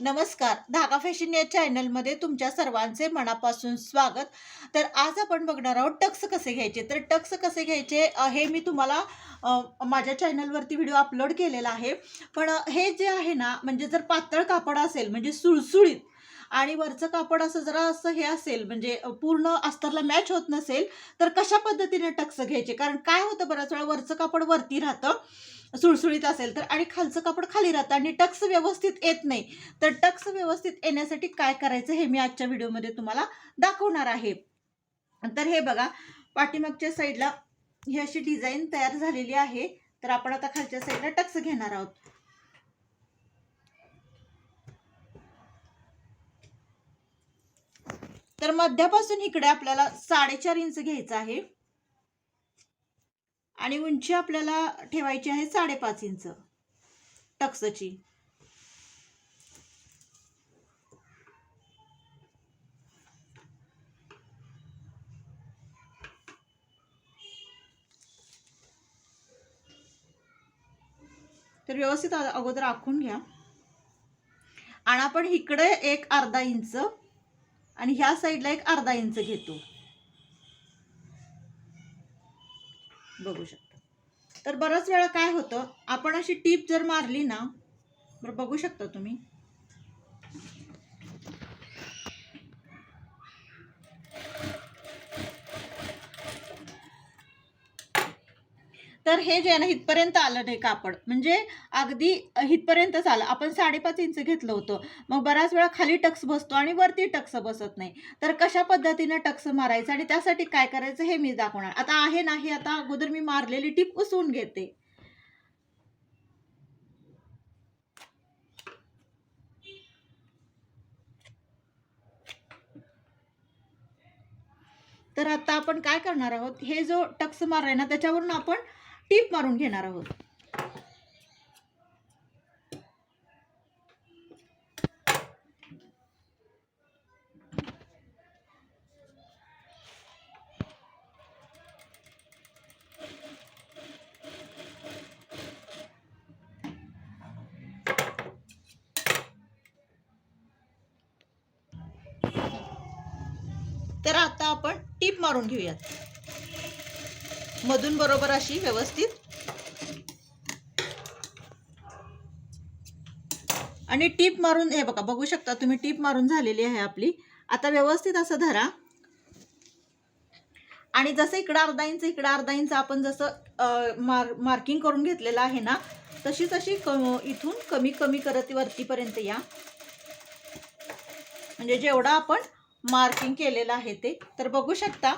नमस्कार. धागा फॅशन या चॅनलमध्ये तुमच्या सर्वांचे मनापासून स्वागत. तर आज आपण बघणार आहोत टक्स कसे घ्यायचे? तर टक्स कसे घ्यायचे? हे मी तुम्हाला माझ्या चॅनलवरती व्हिडिओ अपलोड केलेला आहे. पण हे जे आहे ना म्हणजे जर पातळ कापड असेल म्हणजे सुळसुळीत आणि वरचं कापड असं जरा असं हे असेल म्हणजे पूर्ण अस्तरला मॅच होत नसेल तर कशा पद्धतीने टक्स घ्यायचे? कारण काय होतं बऱ्याच वेळा वरचं कापड वरती राहतं सुळसुळीत असेल तर आणि खालचं कापड खाली राहतं आणि टक्स व्यवस्थित येत नाही. तर टक्स व्यवस्थित येण्यासाठी काय करायचं हे मी आजच्या व्हिडिओमध्ये तुम्हाला दाखवणार आहे. तर हे बघा पाठीमागच्या साईडला ही अशी डिझाईन तयार झालेली आहे. तर आपण आता खालच्या साईडला टक्स घेणार आहोत. तर मध्यापासून इकडे आपल्याला साडेचार इंच घ्यायचं आहे. आणि उंची आपल्याला ठेवायची आहे साडेपाच इंच. टक्सची. तर व्यवस्थित अगोदर आखून घ्या. आणि आपण इकडे एक अर्धा इंच आणि ह्या साईडला एक अर्धा इंच घेतो. बघू शकता. तर बऱ्याच वेळा काय होतं आपण अशी टीप जर मारली ना बरं बघू शकता तुम्ही. तर हे जे आहे ना इथपर्यंत आलं नाही कापड. म्हणजे अगदी इथपर्यंतच आलं. आपण साडेपाच इंच घेतलं होतं. मग बऱ्याच वेळा खाली टक्स बसतो आणि वरती टक्स बसत नाही. तर कशा पद्धतीनं टक्स मारायचं आणि त्यासाठी काय करायचं हे मी दाखवणार. आता आहे ना हे आता अगोदर मी मारलेली टीप उसवून घेते. तर आता आपण काय करणार आहोत? हे जो टक्स मारलाय ना त्याच्यावरून आपण टीप मारून घेणार आहोत. तर आता आपण टीप मारून घेऊयात. मधून बरोबर अशी व्यवस्थित. आणि टीप मारून हे बघा बघू शकता तुम्ही टीप मारून झालेली आहे आपली. आता व्यवस्थित असं धरा. आणि जसं इकडं अर्धा इंच इकडं अर्धा इंच आपण जसं मार मार्किंग करून घेतलेलं आहे ना तशी तशी क इथून कमी कमी करत वरतीपर्यंत या. म्हणजे जेवढा आपण मार्किंग केलेलं आहे ते. तर बघू शकता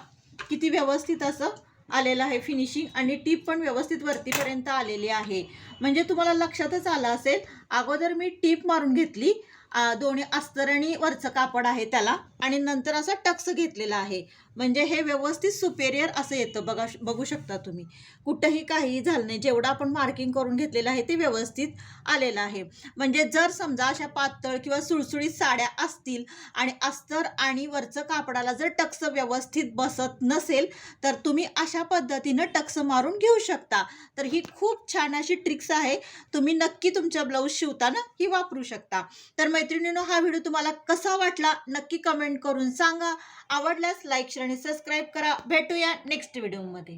किती व्यवस्थित असं आलेलं आहे. फिनिशिंग आणि टीप पण व्यवस्थित वरतीपर्यंत आलेली आहे. म्हणजे तुम्हाला लक्षातच आलं असेल अगोदर मी टीप मारून घेतली. दोन्ही अस्तरणी वरचं कापड आहे त्याला आणि नंतर असा टक्स घेतलेला आहे. म्हणजे हे व्यवस्थित सुपेरियर असं येतं बघा बघू शकता तुम्ही. कुठंही काही झालं नाही. जेवढं आपण मार्किंग करून घेतलेलं आहे ते व्यवस्थित आलेलं आहे. म्हणजे जर समजा अशा पातळ किंवा सुळसुळीत साड्या असतील आणि अस्तर आणि वरचं कापडाला जर टक्स व्यवस्थित बसत नसेल तर तुम्ही अशा पद्धतीनं टक्स मारून घेऊ शकता. तर ही खूप छान अशी ट्रिक्स आहे. तुम्ही नक्की तुमच्या ब्लाऊज शिवताना ही वापरू शकता. तर मैत्रिणींनो हा व्हिडिओ तुम्हाला कसा वाटला नक्की कमेंट करून सांगा. आवडल्यास लाईक शेअर आणि सबस्क्राईब करा. भेटूया नेक्स्ट व्हिडिओमध्ये